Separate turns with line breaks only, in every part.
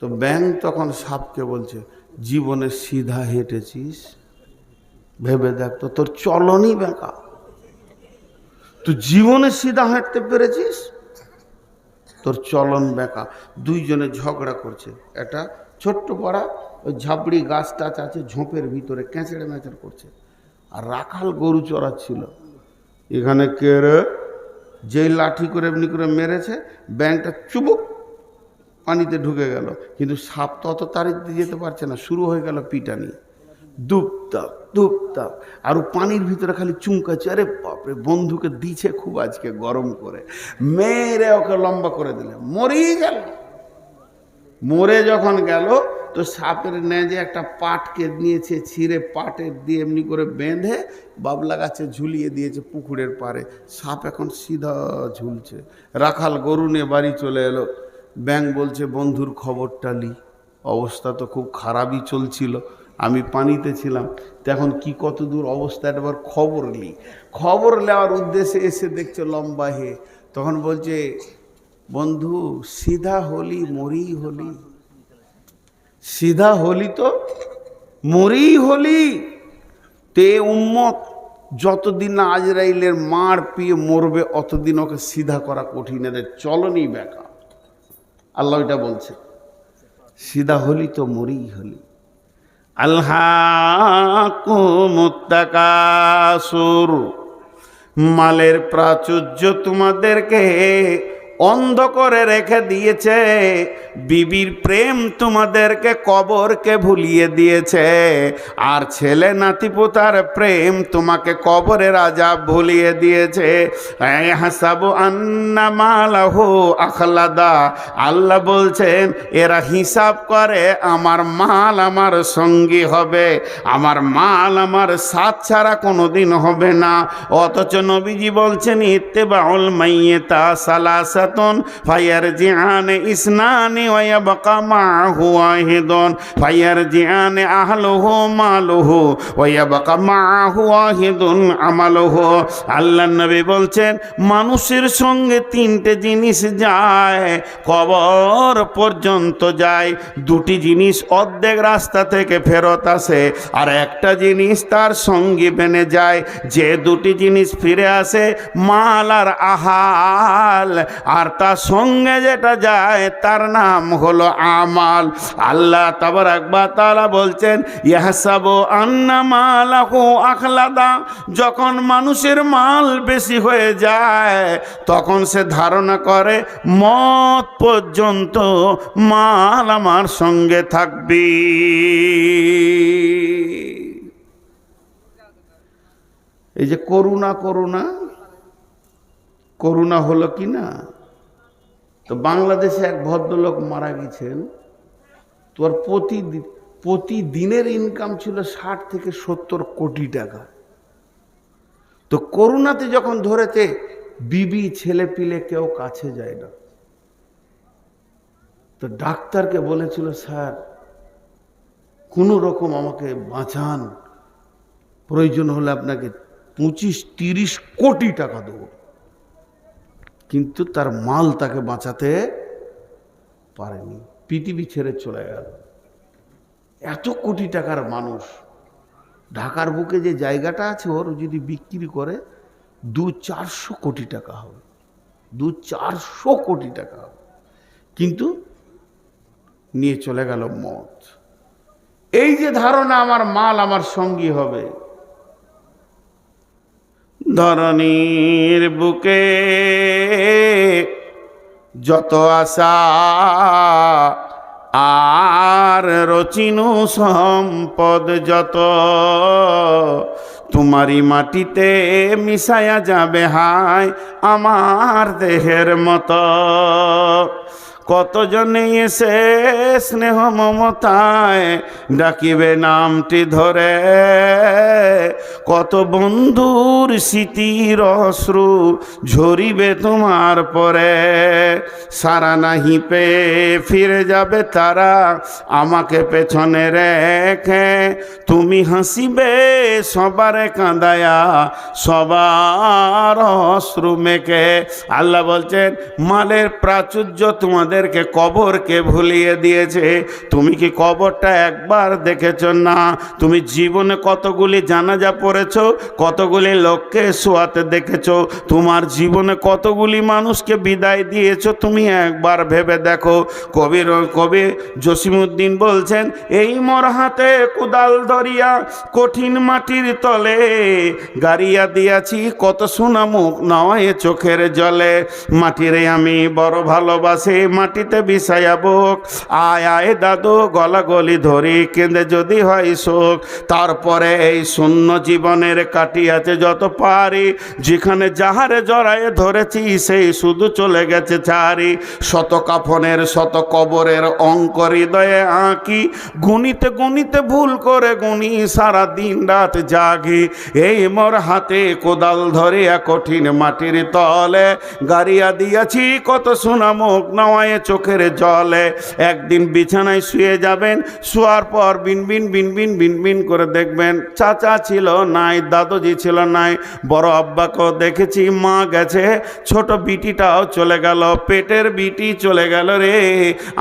তো ব্যাং তখন সাপকে বলছে, জীবনে সিধা হেঁটেছিস? ভেবে দেখ তো, তোর চলনই বেঁকা তুই জীবনে সিধা হাঁটতে পেরেছিস? তোর চলন বেঁকা দুইজনে ঝগড়া করছে। একটা ছোট্ট পাড়া, ওই ঝাপড়ি গাছ টাছ আছে, ঝোপের ভিতরে ক্যাঁচড়ে ম্যাচড় করছে। আর রাখাল গরু চড়াচ্ছিল। এখানে কে যেই লাঠি করে এমনি করে মেরেছে ব্যাংকটা চুবুক পানিতে ঢুকে গেল। কিন্তু সাপ তো অত দিয়ে যেতে পারছে না। শুরু হয়ে গেল পিটানি। দুপতাপ দুপতাপ আর পানির ভিতরে খালি চুমকাচ্ছে। আরে বাপরে, বন্ধুকে দিছে খুব আজকে গরম করে। মেরে ওকে লম্বা করে দিলে। মরেই গেল। মরে যখন গেল, তো সাপের নেজে একটা পাটকে নিয়েছে ছিঁড়ে পাটের দিয়ে এমনি করে বেঁধে বাবলা গাছে ঝুলিয়ে দিয়েছে পুকুরের পারে সাপ এখন সিধা ঝুলছে। রাখাল গরু নিয়ে বাড়ি চলে এলো। ব্যাং বলছে, বন্ধুর খবরটা লি। অবস্থা তো খুব খারাপই চলছিল। আমি পানিতে ছিলাম। তো এখন কি কত দূর অবস্থা, একবার খবর লি। খবর নেওয়ার উদ্দেশ্যে এসে দেখছে লম্বা হে। তখন বলছে, বন্ধু, সিধা হলি মরি হলি। সিধা হলি তো মরি হলি। তে উম্মত, যতদিন না আজরাইলের মার পিয়ে মরবে, অতদিন ওকে সিধা করা কঠিন। এদের চলনই বেকা আল্লাহ এটা বলছে সিদা হলি তো মরি হলি। আল্লাহ মালের প্রাচুর্য তোমাদেরকে অন্ধ করে রেখে দিয়েছে। বিবির প্রেম তোমাদেরকে কবরকে ভুলিয়ে দিয়েছে। আর ছেলে নাতিপুতার প্রেম তোমাকে কবরের আজাব ভুলিয়ে দিয়েছে। আখলাদা। আল্লাহ বলছেন, এরা হিসাব করে, আমার মাল আমার সঙ্গী হবে। আমার মাল আমার সাথ ছাড়া কোনো দিন হবে না। অথচ নবীজি বলছেন, ইত্তেবাউল মাইয়েতা সালাসাতুন জিআনে ইসনানি ওয়ায়াবকা মাহু ওয়াহিদুন। ফায়ার জিআনে আহলুহু মালুহু ওয়ায়াবকা মাহু ওয়াহিদুন আমালুহু। আল্লাহ নবী বলছেন, মানুষের সঙ্গে তিনটে জিনিস যায়, কবর পর্যন্ত যায়। দুটি জিনিস অর্ধেক রাস্তা থেকে ফেরত আসে আর একটা জিনিস তার সঙ্গী বেনে যায়। যে দুটি জিনিস ফিরে আসে, মাল আর আহাল। আর তার সঙ্গে যেটা যায়, তার নাম হলো আমাল। আল্লাহ তাবার একবার তারা বলছেন ইহাসাবো আন্না মালাহু আখলাদা। যখন মানুষের মাল বেশি হয়ে যায়, তখন সে ধারণা করে, মত পর্যন্ত মাল আমার সঙ্গে থাকবে। এই যে করুণা করুণা করুণা হলো কি না? তো বাংলাদেশে এক ভদ্রলোক মারা গেছেন। তোর প্রতি প্রতিদিনের ইনকাম ছিল ষাট থেকে সত্তর কোটি টাকা। তো করোনাতে যখন ধরেছে, বিবি ছেলে পিলে কেউ কাছে যায় না। তো ডাক্তারকে বলেছিল, স্যার, কোনো রকম আমাকে বাঁচান। প্রয়োজন হলে আপনাকে পঁচিশ তিরিশ কোটি টাকা দেবো। কিন্তু তার মাল তাকে বাঁচাতে পারেনি। পৃথিবী ছেড়ে চলে গেল। এত কোটি টাকার মানুষ। ঢাকার বুকে যে জায়গাটা আছে, ওর যদি বিক্রি করে, দু চারশো কোটি টাকা হবে। দু চারশো কোটি টাকা হবে। কিন্তু নিয়ে চলে গেল মত এই যে ধারণা, আমার মাল আমার সঙ্গী হবে। ধরনীর বুকে যত আশা আর রচিনু সম্পদ যত, তোমারই মাটিতে মিশায়া যাবে হায় আমার দেহের মতো। কতজনে এসে স্নেহ মমতায় ডাকিবে নামটি ধরে? কত বন্ধুর স্মৃতির অশ্রু ঝরিবে তোমার পরে? সারা নাহি পে ফিরে যাবে তারা আমাকে পেছনে রেখে। তুমি হাসিবে, সবারে কাঁদায়া, সবার অশ্রু মেখে। আল্লাহ বলছেন, মালের প্রাচুর্য তোমাদের আমাদেরকে কবরকে ভুলিয়ে দিয়েছে। তুমি কি কবরটা একবার দেখেছ? না। তুমি জীবনে কতগুলি জানাজা পড়েছ? কতগুলি লোককে শোয়াতে দেখেছ? তোমার জীবনে কতগুলি মানুষকে বিদায় দিয়েছ? তুমি একবার ভেবে দেখো। কবির কবি জসিমুদ্দিন বলছেন, এই মোর হাতে কুদাল ধরিয়া কঠিন মাটির তলে গাড়িয়া দিয়াছি, কত সোনা মুখ নয় চোখের জলে। মাটিরে আমি বড় ভালোবাসি মাটিতে বিষায়া বুক। আয় আয় দাদু গলা গলি ধরি, কেঁদে যদি হয় শোক। তারপরে এই শূন্য জীবনের কাটিয়াছে যত পারি। যেখানে যাহারে জড়ায়ে ধরেছি, সেই শুধু চলে গেছে চারি শত কাফনের, শত কবরের অঙ্ক হৃদয়ে আঁকি। গুনিতে গুনিতে ভুল করে গুনি সারা দিন রাত জাগি। এই মোর হাতে কোদাল ধরিয়া কঠিন মাটির তলে। গাড়িয়া দিয়াছি, কত সোনা মুখ নওয়ায় চোখের জলে একদিন বিছানায় শুয়ে যাবেন, শোয়ার পর বিন বিন বিন বিন বিন বিন করে দেখবেন, চাচা ছিল নাই, দাদুজি ছিল নাই, বড় আব্বাকেও দেখেছি, মা গেছে, ছোট বিটিটাও চলে গেল, পেটের বিটি চলে গেল রে।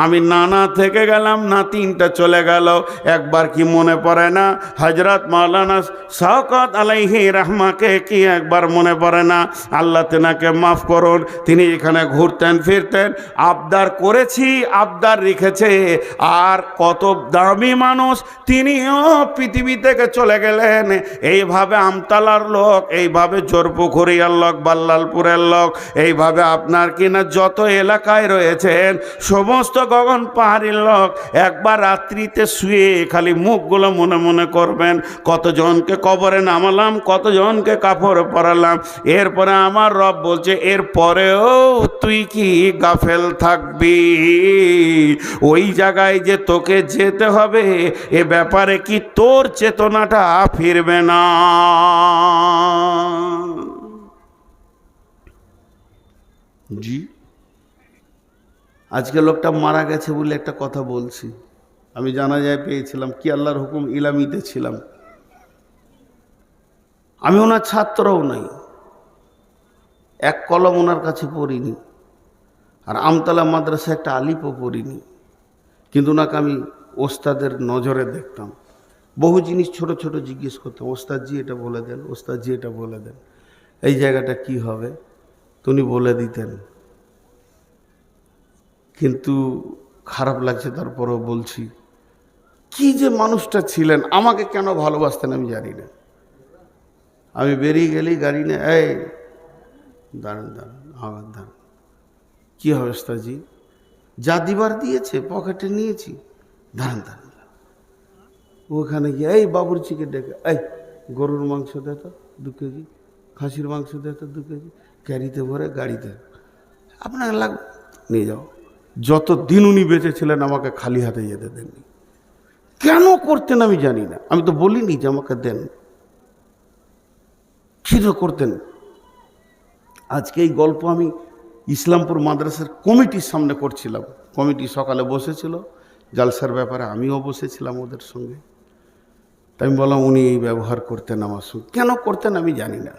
আমি নানা থেকে গেলাম, না তিনটা চলে গেল, একবার কি মনে পড়ে না হজরত মাওলানা শওকত আলাইহি রহমাকে কি একবার মনে পড়ে না, আল্লাহ তেনাকে মাফ করুন, তিনি এখানে ঘুরতেন, ফিরতেন, আবদার করেছি, আবদার রেখেছে। আর কত দামি মানুষ তিনিও পৃথিবী থেকে চলে গেলেন। এইভাবে আমতালার লোক, এইভাবে জোরপুকুরিয়ার লোক, বাল্লালপুরের লোক, এইভাবে আপনার কিনা যত এলাকায় রয়েছেন, সমস্ত গগন পাহাড়ির লোক, একবার রাত্রিতে শুয়ে খালি মুখগুলো মনে মনে করবেন, কতজনকে কবরে নামালাম, কতজনকে কাপড় পরালাম এরপরে আমার রব বলছে এর পরেও তুই কি গাফেল থাকবি? ওই জায়গায় যে তোকে যেতে হবে, এ ব্যাপারে কি তোর চেতনাটা ফিরবে না? জি। আজকে লোকটা মারা গেছে বলে একটা কথা বলছি। আমি জানা যায় পেয়েছিলাম, কি আল্লাহর হুকুম? ইলামিতে ছিলাম। আমি ওনার ছাত্রও নাই। এক কলম ওনার কাছে পড়িনি। আর আমতলা মাদ্রাসা একটা আলিপও পড়িনি। কিন্তু ওনাকে আমি ওস্তাদের নজরে দেখতাম। বহু জিনিস ছোট ছোট জিজ্ঞেস করতাম, ওস্তাদজি, এটা বলে দেন, ওস্তাদজি, এটা বলে দেন। এই জায়গাটা কি হবে? তো উনি বলে দিতেন। কিন্তু খারাপ লাগছে, তারপরেও বলছি, কি যে মানুষটা ছিলেন, আমাকে কেন ভালোবাসতেন আমি জানি না। আমি বেরিয়ে গেলি গাড়ি নিয়ে, এই, দাঁড়ান দাঁড়ান আমার দাঁড়ান। কী অবস্থাজি যা দিবার দিয়েছে, পকেটে নিয়েছি। দাঁড়ান দাঁড়ান। ওখানে গিয়ে, এই বাবুরচিকে ডেকে, এই গরুর মাংস দে তো দু কেজি, খাসির মাংস দে তো দু কেজি, ক্যারিতে ভরে গাড়িতে। আপনাকে লাগ নিয়ে যাও। যত দিন উনি বেঁচেছিলেন, আমাকে খালি হাতে যেতে দেননি। কেন করতেন আমি জানি না। আমি তো বলিনি যে আমাকে দেন। কী করতেন? আজকে এই গল্প আমি ইসলামপুর মাদ্রাসার কমিটির সামনে করছিলাম। কমিটি সকালে বসেছিল। জালসার ব্যাপারে আমিও বসেছিলাম ওদের সঙ্গে। তাই আমি বললাম, উনি এই ব্যবহার করতেন আমার সঙ্গে। কেন করতেন আমি জানি না।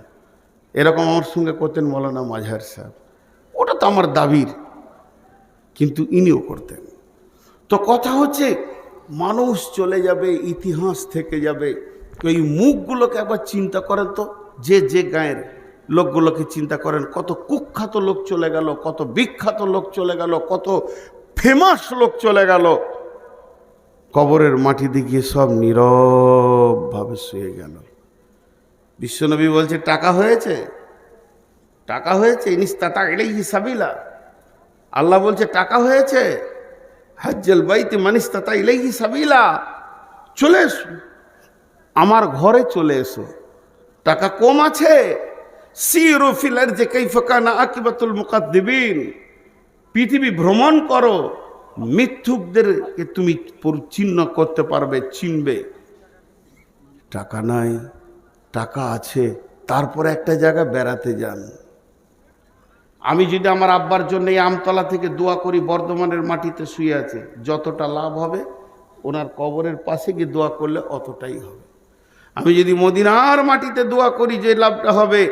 এরকম আমার সঙ্গে করতেন মৌলানা মাঝহার সাহেব। ওটা তো আমার দাবির। কিন্তু ইনিও করতেন। তো কথা হচ্ছে, মানুষ চলে যাবে, ইতিহাস থেকে যাবে। তো এই মুখগুলোকে একবার চিন্তা করেন তো, যে যে গায়ের লোকগুলোকে চিন্তা করেন, কত কুখ্যাত লোক চলে গেল, কত বিখ্যাত লোক চলে গেল, কত ফেমাস লোক চলে গেল। কবরের মাটিতে গিয়ে সব নীরবভাবে শুয়ে গেল। বিশ্বনবী বলছে, টাকা হয়েছে? টাকা হয়েছে? ইনিস্তাটা এটাই হিসাবিলা আল্লাহ বলছে, টাকা হয়েছে? হাজ্জাল বাইতে মানিস্তাতা ইলাইহি সাবিলা। চলে এসো। আমার ঘরে চলে এসো। টাকা কম আছে? সিরো ফিলার যে কৈফকানা আকিবাতুল মুকাদ্দিবিন। পৃথিবী ভ্রমণ করো, মিথ্যুকদেরকে তুমি চিহ্ন করতে পারবে, চিনবে। টাকা নাই, টাকা আছে, তারপরে একটা জায়গা বেড়াতে যান। আমি যদি আমার আব্বার জন্য এই আমতলা থেকে দোয়া করি, বর্ধমানের মাটিতে শুয়ে আছে, যতটা লাভ হবে, ওনার কবরের পাশে গিয়ে দোয়া করলে অতটাই হবে। আমি যদি মদিনার মাটিতে দোয়া করি, যে লাভটা হবে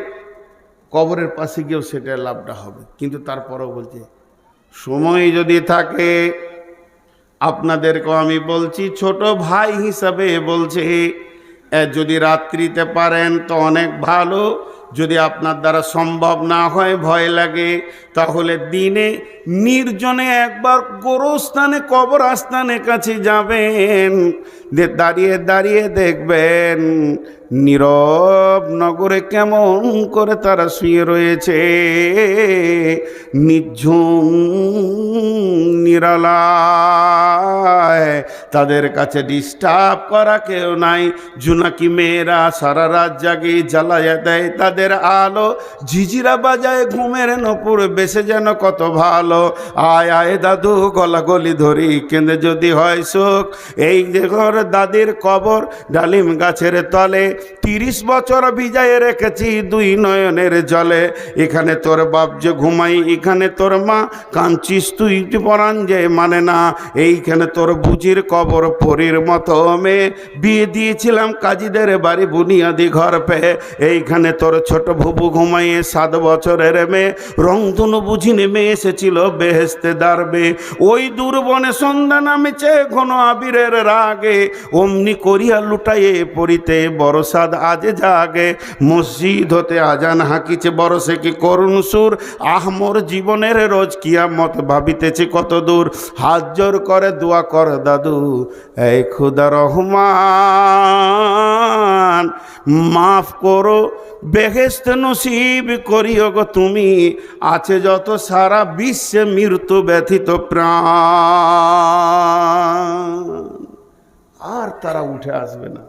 কবরের পাশে গিয়েও সেটা লাভটা হবে। কিন্তু তারপরেও বলছে, সময় যদি থাকে, আপনাদেরকেও আমি বলছি, ছোট ভাই হিসাবে বলছি যদি রাত্রিতে পারেন তো অনেক ভালো, যদি আপনার দ্বারা সম্ভব না হয়, ভয় লাগে, তাহলে দিনে নির্জনে একবার গোরস্থানে, কবর আস্থানের কাছে যাবেন দাঁড়িয়ে দাঁড়িয়ে দেখবেন নীরব নগরে কেমন করে তারা শুয়ে রয়েছে? নিঝুম নিরালায়। তাদের কাছে ডিস্টার্ব করা কেউ নাই। জুনাকি মেয়েরা সারা রাত জাগে, জ্বালায়া দেয় তাদের আলো। ঝিঝিরা বাজায় ঘুমের নপুর বেসে যেন কত ভালো। আয় আয় দাদু গলা গলি ধরি, কেঁদে যদি হয় সুখ। এই ঘর দাদির কবর, ডালিম গাছের তলে। তিরিশ বছর বিজায় রেখেছি দুই নয়নের জলে। এখানে তোর বাপ যে ঘুমাই, এখানে তোর মা। কাঁদছিস তুই পরাণ যে মানে না। এইখানে তোর বুঝির কবর পরীর মতো মেয়ে বিয়ে দিয়েছিলাম কাজীদের বাড়ি বুনিয়াদি ঘর পেয়ে এইখানে তোর ছোট ভুবু ঘুমাইয়ে সাত বছরের মেয়ে রংধনু বুঝি নেমে এসেছিল বেহেস্তে দাঁড়বে ওই দুর্বনে সন্ধ্যা নামেছে ঘন আবিরের রাগে। অমনি করিয়া লুটাইয়ে পড়িতে বড় সাদ আজে জাগে। মসজিদ হতে আজান হাঁকিছে বড় সে কি করুণ সুর। আহমর জীবনের রোজ কিয়ামত ভাবিতেছে কত দূর। হাত জোর করে দোয়া কর দাদু, এই খুদা রহমান। মাফ করো বেহেস্ত নসিব করিও গো তুমি। আছে যত সারা বিশ্বে মৃত্যু ব্যথিত প্রাণ। আর তারা উঠে আসবে না।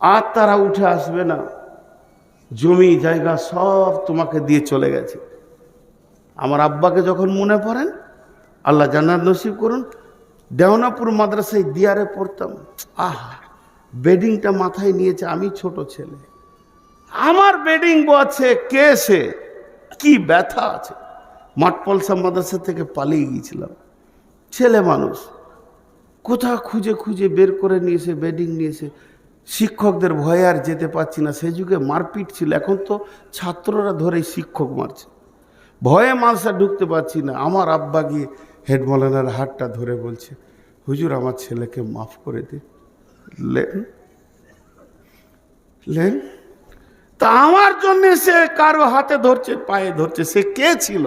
আর তারা উঠে আসবে না। জমি, জায়গা সব তোমাকে দিয়ে চলে গেছে। আমার আব্বাকে যখন মনে পড়েন, আল্লাহ জান্নাত নসিব করুন দেওনাপুর মাদ্রাসায় দিয়ারে পড়তাম। আহা, বেডিংটা মাথায় নিয়েছে, আমি ছোট ছেলে। আমার বেডিং আছে কে সে? কি ব্যথা আছে? মাঠপলসা মাদ্রাসা থেকে পালিয়ে গিয়েছিলাম। ছেলে মানুষ, কোথাও খুঁজে খুঁজে বের করে নিয়েছে বেডিং নিয়েছে শিক্ষকদের ভয়ে আর যেতে পারছি না। সে যুগে মারপিট ছিল। এখন তো ছাত্ররা ধরে শিক্ষক মারছে। ভয়ে মালসা ঢুকতে পারছি না। আমার আব্বা গিয়ে হেড মলানার হাতটা ধরে বলছে, হুজুর, আমার ছেলেকে মাফ করে দে। লেন লেন, তা আমার জন্যে সে কারও হাতে ধরছে, পায়ে ধরছে। সে কে ছিল?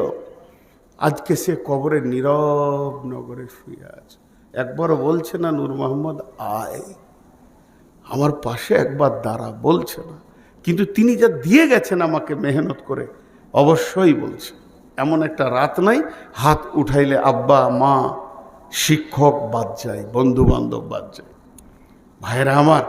আজকে সে কবরে নীরব নগরে শুয়ে আছে। একবারও বলছে না, নূর মোহাম্মদ আয়। আমার পাশে একবার দাঁড়া, বলছে না। কিন্তু তিনি যা দিয়ে গেছেন আমাকে মেহনত করে, অবশ্যই বলছে। এমন একটা রাত নাই, হাত উঠাইলে আব্বা, মা, শিক্ষক বাদ যায় বন্ধু বান্ধব বাদ যায়। ভাইরা আমার,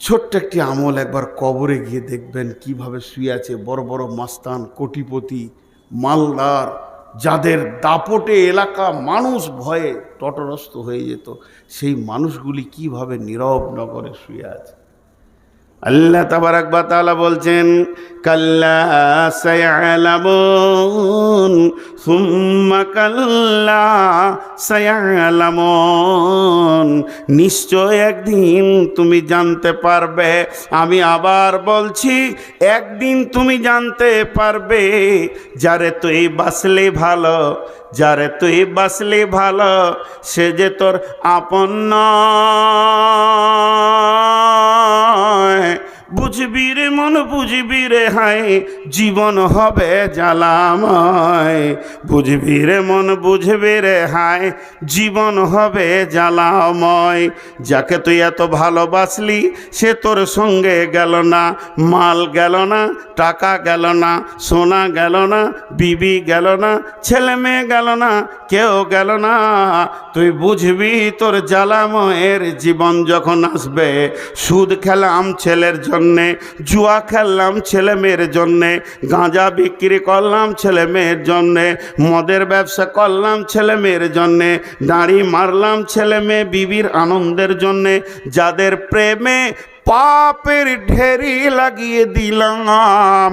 ছোট্ট একটি আমল একবার কবরে গিয়ে দেখবেন কীভাবে শুয়ে আছে বড় বড় মাস্তান, কোটিপতি, মালদার যাদের দাপটে এলাকা মানুষ ভয়ে তটরস্থ হয়ে যেত, সেই মানুষগুলি কীভাবে নীরব নগরে শুয়ে আছে? আল্লাহ তাবারাক বা বলছেন, কাল্লা নিশ্চয় একদিন তুমি জানতে পারবে, আমি আবার বলছি, একদিন তুমি জানতে পারবে, যারে তুই বাসলে ভালো, যারে তুই বাসলে ভালো, সে যে তোর আপন বুঝবি রে মন, বুঝবি রে হায়, জীবন হবে জ্বালাময়। বুঝবি রে মন, বুঝবি রে হায়, জীবন হবে জ্বালাময়। যাকে তুই এত ভালোবাসলি, সে তোর সঙ্গে গেল না, মাল গেল না, টাকা গেল না, সোনা গেল না, বিবি গেল না, ছেলে মেয়ে গেল না, কেউ গেল না। তুই বুঝবি তোর জ্বালাময়ের জীবন যখন আসবে। সুদ খেলাম ছেলের জন্যে, জুয়া খেললাম ছেলে মেয়ের জন্যে, গাঁজা বিক্রি করলাম ছেলে মেয়ের জন্যে, মদের ব্যবসা করলাম ছেলে মেয়ের জন্যে, দাঁড়ি মারলাম ছেলে মেয়ে বিবির আনন্দের জন্যে, যাদের প্রেমে পাপের ঢেরি লাগিয়ে দিলাম।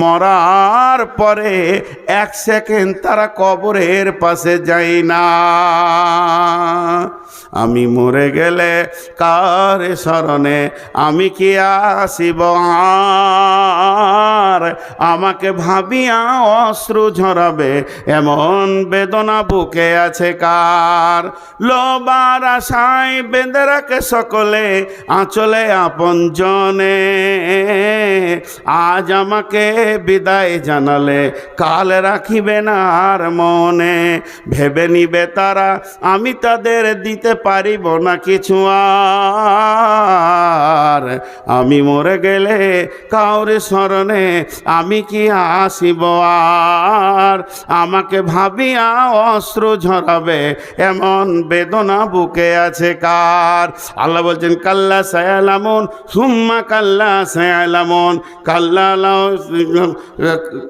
মরার পরে এক সেকেন্ড তারা কবরের পাশে যাই না। আমি মরে গেলে কার স্মরণে আমি কি আসিব আর? আমাকে ভাবিয়া অশ্রু ঝরাবে, এমন বেদনা বুকে আছে কার? লোবার আশায় বেঁধে রাখে সকলে, আঁচলে আপন জনে, আজ আমাকে বিদায় জানালে, কাল রাখিবে না আর মনে। ভেবে নিবে তারা, আমি তাদের দিতে পারিব না কিছু আর। আমি মরে গেলে কাউরে স্মরণে আমি কি আসিব আর? আমাকে ভাবিয়া অস্ত্র ঝরাবে, এমন বেদনা বুকে আছে কার? আল্লাহ বলছেন, কাল্লা সায়ালামন সুম্মা কাল্লা সায়ালামন কাল্লা আল্লাহ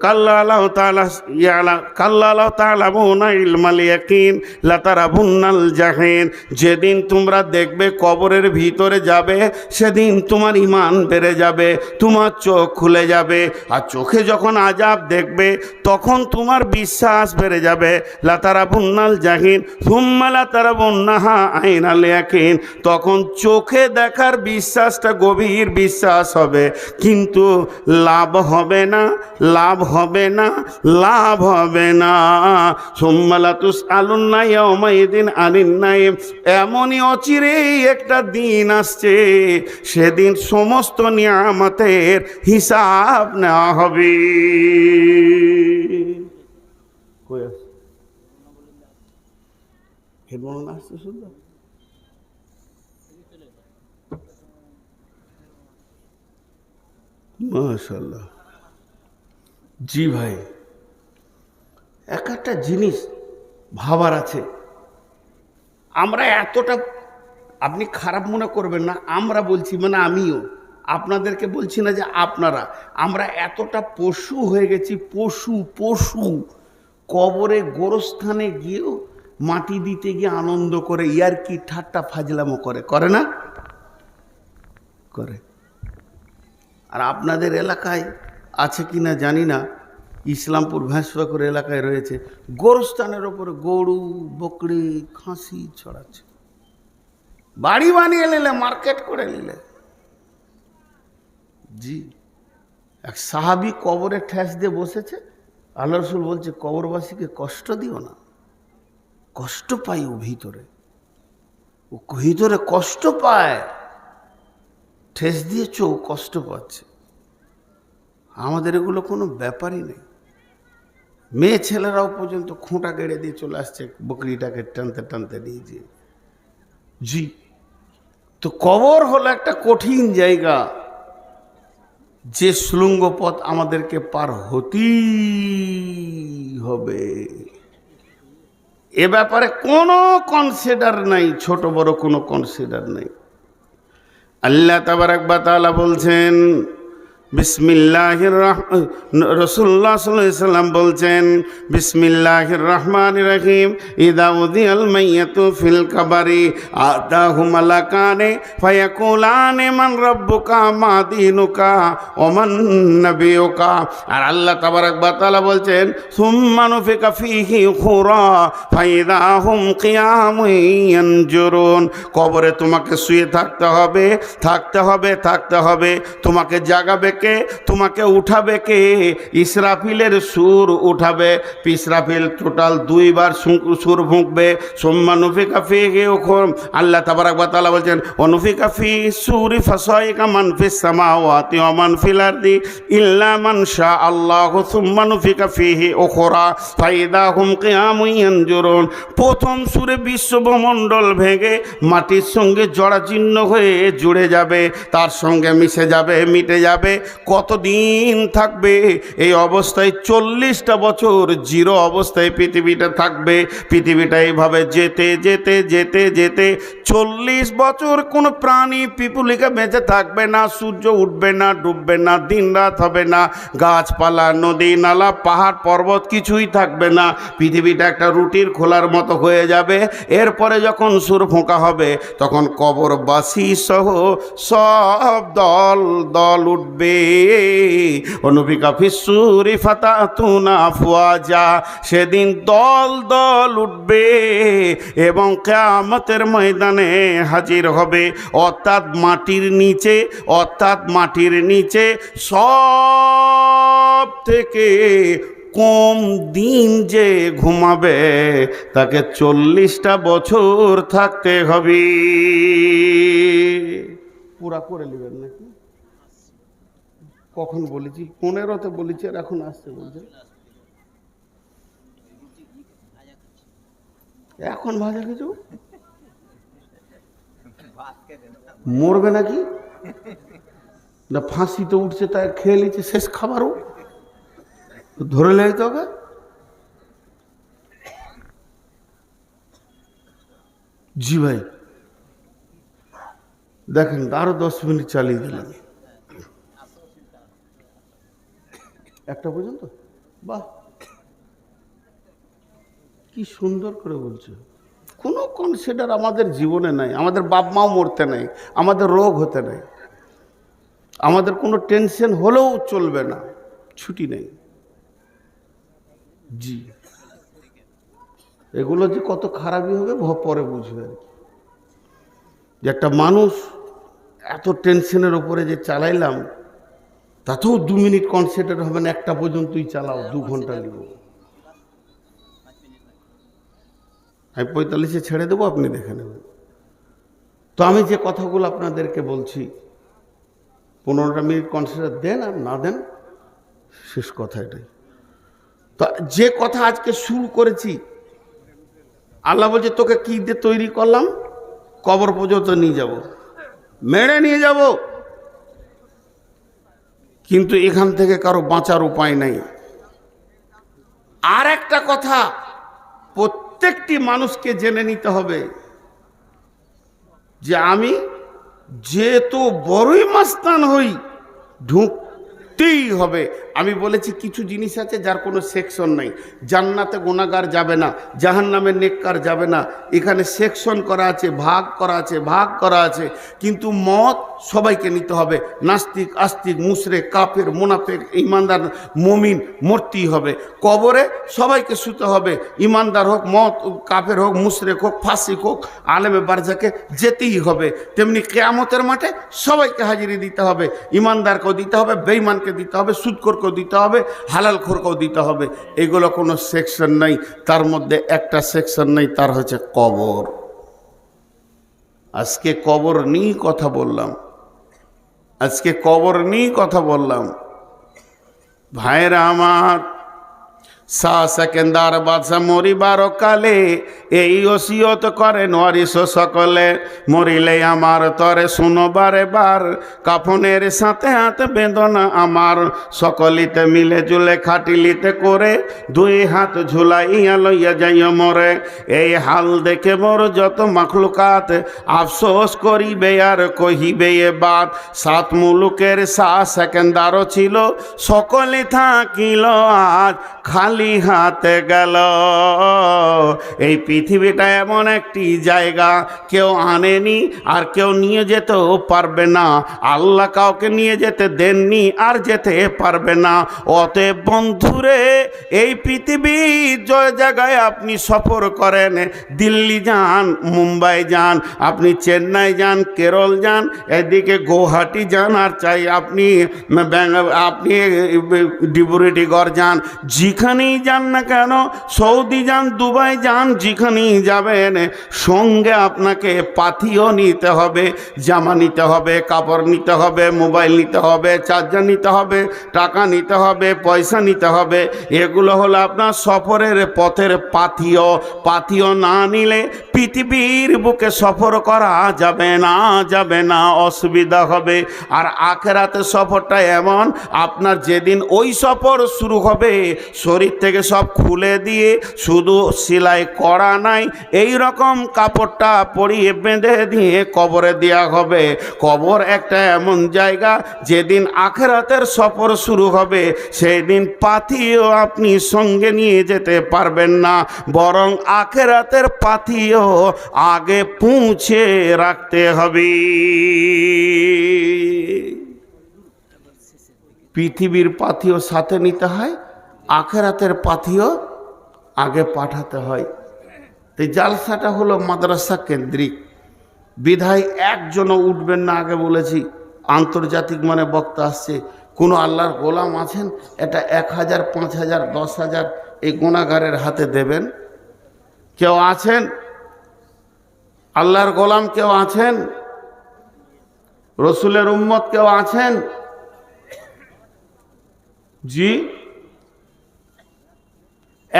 কাল্লা আল্লাহ তাআলা ইয়ালা, কাল্লা আল্লাহ তাআলামুনা ইলমাল ইয়াকিন, লাতারাবুন্নাল জাহিন যেদিন তোমরা দেখবে কবরের ভিতরে যাবে, সেদিন তোমার ইমান বেড়ে যাবে, তোমার চোখ খুলে যাবে, আর চোখে যখন আজাব দেখবে, তখন তোমার বিশ্বাস বেড়ে যাবে লাতারা বুন্নাল জাহিন হুম্মা লাতারা বন্যাহা আইনাল ইয়াকিন তখন চোখে দেখার বিশ্বাসটা গভীর বিশ্বাস হবে। কিন্তু লাভ হবে না, লাভ হবে না, লাভ হবে না। সোম্মালাতুস আলুন্নাই অমাইদিন আলিন নাইম এমনই অচিরেই একটা দিন আসছে, সেদিন সমস্ত নিয়ামতের হিসাব নেওয়া হবে। আছে? হেডফোন আসছে শুনতে মাশাল্লাহ জি ভাই, এক একটা জিনিস ভাবার আছে। আমরা এতটা, আপনি খারাপ মনে করবেন না, আমরা বলছি মানে আমিও, আপনাদেরকে বলছি না যে আপনারা, আমরা এতটা পশু হয়ে গেছি, পশু পশু, কবরে গোরস্থানে গিয়েও মাটি দিতে গিয়ে আনন্দ করে, ইয়ার কি ঠাট্টা ফাজলামো করে করে না? করে। আর আপনাদের এলাকায় আছে কি না জানি না, ইসলামপুর ভেঁসবাকুর এলাকায় রয়েছে। গোরস্থানের ওপরে গরু, বকরি, খাসি ছড়াচ্ছে। বাড়ি বানিয়ে নিলে, মার্কেট করে নিলে। জি, এক সাহাবি কবরে ঠেস দিয়ে বসেছে। আল্লাহ রসুল বলছে, কবরবাসীকে কষ্ট দিও না। কষ্ট পাই ও ভিতরে। ও ভিতরে কষ্ট পায়। ঠেস দিয়েছ ও কষ্ট পাচ্ছে। আমাদের এগুলো কোনো ব্যাপারই নেই। মেয়ে ছেলেরাও পর্যন্ত খোঁটা গেড়ে দিয়ে চলে আসছে, বকরিটাকে টানতে টানতে নিয়ে দিয়ে। জি, তো কবর হলো একটা কঠিন জায়গা। যে সুলঙ্গ পথ আমাদেরকে পার হতেই হবে। এ ব্যাপারে কোনো কনসিডার নাই, ছোট বড় কোনো কনসিডার নেই। আল্লাহ তাবারাকবা বাতালা বলছেন বিসমিল্লাহির রসুল্লাহ সাল্লাম বলছেন, বিসমিল্লাহির রহমান রহিম, ইদা উদিয়াল মাইয়াতু ফিল কাবারি আদাহু মালাকানে ফায়াকুলানে, মান রব্বুকা, মা দিনুকা ওমান নবিয়ুকা। আর আল্লাহ তাবারাক তাআলা বলছেন, সুম্মা নুফিকা ফিহি খুরা, ফাইদা হুম কিয়ামুন ইয়ানজুরুন। কবরে তোমাকে শুয়ে থাকতে হবে থাকতে হবে থাকতে হবে। তোমাকে জাগাবে কে? তোমাকে উঠাবে কে? ইসরাফিলের সুর উঠাবে। ইসরাফিল টোটাল দুইবার সুর ফুঁকবে সোম্মা নুফিকা ফি আল্লাহ তাবারাক তাআলা বলছেন অনুফিকা ফি সুরি ফাসাইকা মান ফিস সামাওয়াতি ওয়া মান ফিল আরদি ইল্লা মান শা আল্লাহ সুম্মা নুফিকা ফিহি উখরা ফাইদা হুম কিয়ামুন ইয়ানজুরুন। প্রথম সুরে বিশ্বমণ্ডল ভেঙে মাটির সঙ্গে জরাজীর্ণ হয়ে জুড়ে যাবে। তার সঙ্গে মিশে যাবে, মিটে যাবে। কতদিন থাকবে? এই অবস্থায় চল্লিশটা বছর জিরো অবস্থায় পৃথিবীটা থাকবে। পৃথিবীটা এইভাবে যেতে যেতে যেতে যেতে চল্লিশ বছর কোনো প্রাণী পিপুলিকা বেঁচে থাকবে না, সূর্য উঠবে না, ডুববে না দিন রাত হবে না, গাছপালা, নদী, নালা, পাহাড়, পর্বত কিছুই থাকবে না। পৃথিবীটা একটা রুটির খোলার মতো হয়ে যাবে। এরপরে যখন সুর ফোঁকা হবে, তখন কবরবাসী সহ সব দল দল উঠবে। অনুবিকা ফিসুরি ফাতা তুনা ফুয়াজা সেদিন দল দল উঠবে এবং কেয়ামতের ময়দানে হাজির হবে। অর্থাৎ মাটির নিচে, অর্থাৎ মাটির নিচে সব থেকে কম দিন যে ঘুমাবে, তাকে চল্লিশটা বছর থাকতে হবে। পুরা করে নেবেন নাকি? কখন বলেছি? পনেরোতে বলেছি আর এখন আসতে বলছে। এখন ভাজা কিছু মরবে নাকি? না, ফাঁসি তো উঠছে তাই খেয়ে নিচ্ছে, শেষ খাবারও। ধরে লেগে তো ওকে। জি ভাই। দেখেন, আরও দশ মিনিট চালিয়ে দিলাম। একটা পর্যন্ত? বাহ! কি সুন্দর করে বলছে। কোনো কনসিডার আমাদের জীবনে নাই, আমাদের বাপ মাও মরতে নাই, আমাদের রোগ হতে নাই। আমাদের কোনো টেনশন হলেও চলবে না, ছুটি নেই। জি। এগুলো যে কত খারাপই হবে পরে বুঝবে আর কি। যে একটা মানুষ এত টেনশনের ওপরে যে চালাইলাম তাতেও দু মিনিট কনসেন্ট্রেট হবে না, একটা পর্যন্তই চালাও, দু ঘণ্টা নিব আমি পঁয়তাল্লিশে ছেড়ে দেবো, আপনি দেখে নেবেন। তো আমি যে কথাগুলো আপনাদেরকে বলছি, পনেরোটা মিনিট কনসেন্ট্রেট দেন আর না দেন, শেষ কথা এটাই। তো যে কথা আজকে শুরু করেছি, আল্লাহ বলছে, তোকে কি দিয়ে তৈরি করলাম? কবর পর্যন্ত নিয়ে যাব। মেরে নিয়ে যাব। কিন্তু এখান থেকে কারও বাঁচার উপায় নাই। আর একটা কথা, প্রত্যেকটি মানুষকে জেনে নিতে হবে যে আমি যেহেতু বড়ই মাস্তান হই, ঢুকতেই হবে। আমি বলেছি কিছু জিনিস আছে যার কোনো সেকশন নাই। জান্নাতে গোনাগার যাবে না জাহান নামের নেককার যাবে না। এখানে সেকশন করা আছে, ভাগ করা আছে, ভাগ করা আছে। কিন্তু মত সবাইকে নিতে হবে। নাস্তিক, আস্তিক মুসরে কাফের, মুনাফেক ইমানদার মমিন মূর্তি হবে। কবরে সবাইকে শুতে হবে। ইমানদার হোক মত কাফের হোক, মুশরেক হোক, ফাসিক হোক, আলেমে বারজাকে যেতেই হবে। তেমনি কেয়ামতের মাঠে সবাইকে হাজিরি দিতে হবে। ইমানদারকেও দিতে হবে বেইমানকে দিতে হবে সুদকরকেও দিতে হবে, হালাল খোরকেও দিতে হবে। এগুলো কোনো সেকশন নাই, তার মধ্যে একটা সেকশন নেই, তার হচ্ছে কবর। আজকে কবর নিয়েই কথা বললাম। আজকে কবর নিয়েই কথা বললাম। ভাইরা আমার সা সেকেন্দার বাদশা মরিবার কালে এই ওসিয়ত করে নরিস সকলে। মরিলে আমার তরে শুনবারে বার কাফনের সাথে হাতে বেদনা আমার। সকলিতে মিলে জুলে খাটিলিতে করে দুই হাত ঝুলাইয়া লইয়া যাইয়া মরে। এই হাল দেখে মোর যত মাখলুকাত আফসোস করিবে আর কহিবে এ বাত। সাত মুলুকের সা সেকেন্দারও ছিল, সকলে থাকিল আজ খালি হাতে গেল। এই পৃথিবীটা এমন একটি জায়গা, কেউ আনেনি আর কেউ নিয়ে যেতেও পারবে না। আল্লাহ কাউকে নিয়ে যেতে দেননি আর যেতে পারবে না। অতএব বন্ধুরে, এই পৃথিবীর যে জায়গায় আপনি সফর করেন। দিল্লি যান, মুম্বাই যান, আপনি চেন্নাই যান, কেরল যান, এদিকে গৌহাটি যান, আর চাই আপনি আপনি ডিব্রুগড় যান। যেখানেই যান না কেন, সৌদি যান, দুবাই যান, যেখানেই যাবেন, সঙ্গে আপনাকে পাথিও নিতে হবে, জামা নিতে হবে, কাপড় নিতে হবে, মোবাইল নিতে হবে, চার্জার নিতে হবে, টাকা নিতে হবে, পয়সা নিতে হবে, এগুলো হলো আপনার সফরের পথের পাথিও। পাথিও না নিলে পৃথিবীর বুকে সফর করা যাবে না যাবে না, অসুবিধা হবে। আর আখেরাতে সফরটা এমন, আপনার যেদিন ওই সফর শুরু হবে, শরীর থেকে সব খুলে দিয়ে শুধু সেলাই করা নাই, এই রকম কাপড়টা পরিয়ে বেঁধে দিয়ে কবরে দেওয়া হবে। কবর একটা এমন জায়গা, যেদিন আখেরাতের সফর শুরু হবে সেই দিন পাথিও আপনি সঙ্গে নিয়ে যেতে পারবেন না, বরং আখেরাতের পাথিও আগে পৌঁছে রাখতে হবে। পৃথিবীর পাথিও সাথে নিতে হয় আখেরাতের পাথিও আগে পাঠাতে হয়। তো জালসাটা হলো মাদ্রাসা কেন্দ্রিক। বিধায় একজনও উঠবেন না, আগে বলেছি, আন্তর্জাতিক মানে বক্তা আসছে। কোনো আল্লাহর গোলাম আছেন? এটা এক হাজার, পাঁচ হাজার, দশ হাজার এই গোনাগারের হাতে দেবেন। কেউ আছেন? আল্লাহর গোলাম কেউ আছেন? রসুলের উম্মত কেউ আছেন? জি?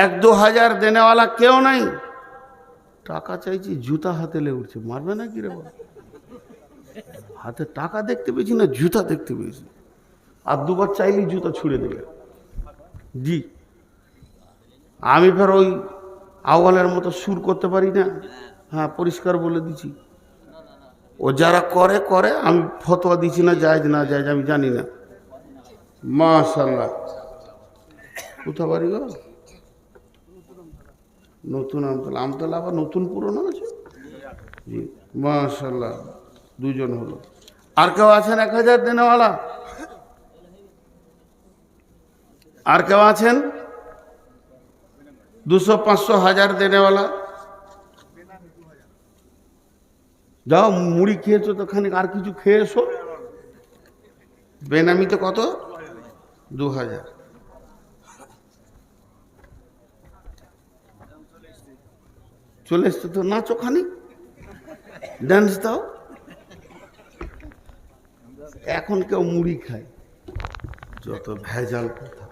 এক দু হাজার দেনেওয়ালা কেউ নাই। টাকা চাইছি, জুতা হাতে লে উঠছে। মারবে না কি রে? হাতে টাকা দেখতে পেয়েছি না, জুতা দেখতে পেয়েছি। আর দুবার চাইলেই জুতা ছুঁড়ে দেবে জি। আমি ফের ওই আওয়ালের মতো সুর করতে পারি না। হ্যাঁ পরিষ্কার বলে দিছি। ও যারা করে করে। আমি ফতোয়া দিচ্ছি না যায় না যায় আমি জানি না। মাশাল্লাহ কোথা বাড়ি গো? নতুন আমতলা। আমতলা আবার নতুন পুরনো আছে? জি মাশাল্লাহ দুজন হলো। আর কেউ আছেন এক হাজার দেনেওয়ালা? আর কেউ আছেন? দুশো পাঁচশো হাজার দেনেওয়ালা? যাও, মুড়ি খেয়েছো তো খানিক, আর কিছু খেয়ে এসো বেনামিতে কত? দু হাজার। চলে এসছে তো, নাচো খানিক। ড্যান্স দাও। এখন কেউ মুড়ি খায়। যত ভেজাল কথা।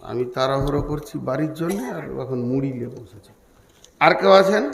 আমি তাড়াহুড়ো করছি বাড়ির জন্য আর এখন মুড়ি নিয়ে বসেছি। আর কেউ আছেন?